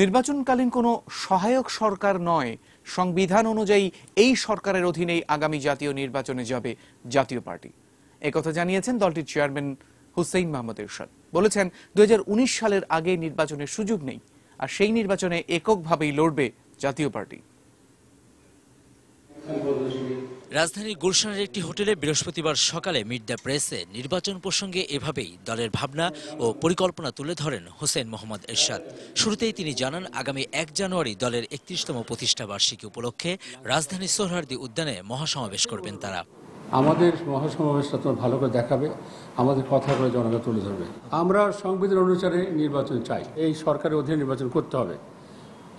নির্বাচনকালীন কোনো সহায়ক সরকার নয়। সংবিধান অনুযায়ী এই সরকারের অধীনেই আগামী জাতীয় নির্বাচনে যাবে জাতীয় পার্টি। একথা জানিয়েছেন দলটির চেয়ারম্যান হুসেইন মাহমুদ এরশাদ। বলেছেন দু হাজার উনিশ সালের আগে নির্বাচনের সুযোগ নেই, আর সেই নির্বাচনে এককভাবেই লড়বে জাতীয় পার্টি। রাজধানীর গুলশানের একটি হোটেলে বৃহস্পতিবার সকালে মিড দ্য প্রেসে নির্বাচন প্রসঙ্গে এভাবেই দলের ভাবনা ও পরিকল্পনা তুলে ধরেন হোসেন মোহাম্মদ এরশাদ। শুরুতেই তিনি জানান, আগামী এক জানুয়ারি দলের একত্রিশতম প্রতিষ্ঠা বার্ষিকী উপলক্ষে রাজধানী সোহরার্দি উদ্যানে মহাসমাবেশ করবেন তারা। আমাদের মহাসমাবেশটা তোমার ভালো করে দেখাবে, আমাদের কথা করে জনগণ তুলে ধরবে। আমরা সংবিধান অনুসারে নির্বাচন চাই, এই সরকারের অধীনে নির্বাচন করতে হবে।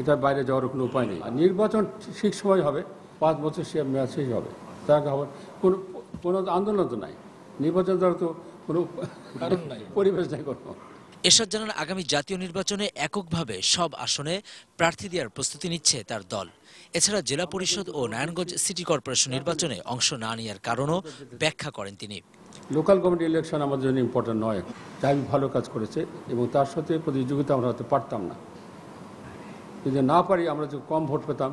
এটার বাইরে যাওয়ার কোনো উপায় নেই। নির্বাচন ঠিক সময় হবে পাঁচ বছর সে মেয়াদ শেষ হবে। আগে হবে। কোনো কোনো আন্দোলন তো নাই। নির্বাচন দ্বারা তো কোনো পরিবেশ নাই কোনো। এরশাদ জানান আগামী জাতীয় নির্বাচনে এককভাবে সব আসনে প্রার্থী দেওয়ার প্রস্তুতি নিচ্ছে তার দল। এছাড়া জেলা পরিষদ ও নারায়ণগঞ্জ সিটি কর্পোরেশন নির্বাচনে অংশ না নেওয়ার কারণও ব্যাখ্যা করেন তিনি। লোকাল গভর্নমেন্ট ইলেকশন আমাদের জন্য ইম্পর্টেন্ট নয়। তাই ভালো কাজ করেছে এবং তার সাথে প্রতিযোগিতা আমরা হতে পারতাম না। যদি না পারি আমরা যদি কম ভোট পেতাম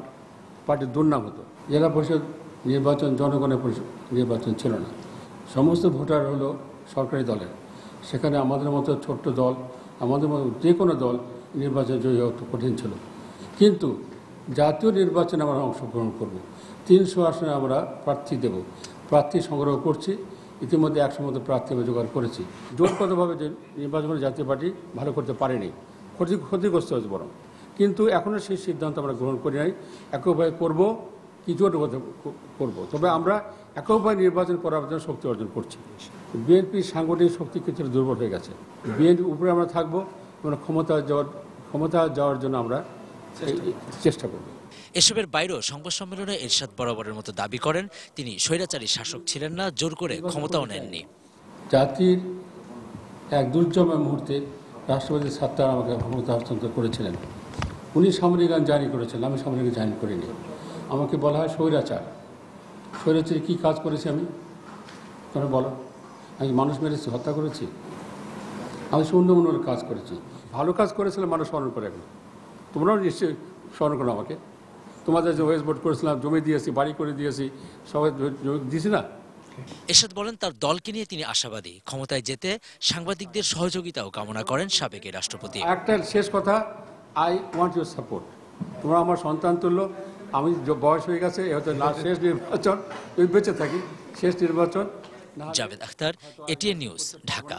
পার্টির দুর্নাম হতো। জেলা পরিষদ নির্বাচন, জনগণের পরিষদ নির্বাচন ছিল না। সমস্ত ভোটার হলো সরকারি দলের। সেখানে আমাদের মতো ছোট্ট দল, আমাদের মতো যে কোনো দল নির্বাচন জয়ী হওয়া কঠিন ছিল। কিন্তু জাতীয় নির্বাচনে আমরা অংশগ্রহণ করব। তিনশো আসনে আমরা প্রার্থী দেব। প্রার্থী সংগ্রহ করছি। ইতিমধ্যে একশো মতো প্রার্থী আমরা জোগাড় করেছি। জোটগতভাবে যে নির্বাচন জাতীয় পার্টি ভালো করতে পারেনি, ক্ষতি ক্ষতিগ্রস্ত হয়েছে বরং। কিন্তু এখনও সেই সিদ্ধান্ত আমরা গ্রহণ করি নাই। এককভাবে করব কি জোট করব। তবে আমরা এককভাবে নির্বাচন করার জন্য শক্তি অর্জন করছি। বিএনপির সাংগঠনিক শক্তি কিছুটা দুর্বল হয়ে গেছে। বিএনপির উপরে আমরা থাকব আমরা ক্ষমতা যাওয়ার ক্ষমতা যাওয়ার জন্য আমরা চেষ্টা করব। এসবের বাইরেও সংবাদ সম্মেলনে এরশাদ বরাবরের মতো দাবি করেন। তিনি স্বৈরাচারী শাসক ছিলেন না জোর করে ক্ষমতাও নেননি। জাতির এক দুর্যময় মুহূর্তে রাষ্ট্রপতি সাত্তার আমাকে ক্ষমতা হস্তান্তর করেছিলেন। উনি সামরিক আইন জারি করেছিলেন আমি সামরিক আইন জারি করিনি। আমাকে বলা হয় স্বৈরাচার। স্বৈরাচারে কী কাজ করেছি আমি? তোমরা বলো। আমি মানুষ মেরেছি হত্যা করেছি। আমি সুন্দর মনের কাজ করেছি। ভালো কাজ করেছিলাম মানুষ স্মরণ করে এখন তোমরাও নিশ্চয়ই স্মরণ করো আমাকে। তোমাদের যে ওয়েস্ট বোর্ড করেছিলাম জমি দিয়েছি বাড়ি করে দিয়েছি সবাই জমি দিয়েছি না? এরশাদ বলেন তার দলকে নিয়ে তিনি আশাবাদী। ক্ষমতায় যেতে সাংবাদিকদের সহযোগিতাও কামনা করেন সাবেক রাষ্ট্রপতি। একটা শেষ কথা আই ওয়ান্ট ইউর সাপোর্ট তোমরা আমার সন্তান তুললো আমি বয়স হয়ে গেছে হয়তো শেষ নির্বাচন। আমি বেঁচে থাকি, শেষ নির্বাচন। Javed Akhtar, ATN news, Dhaka.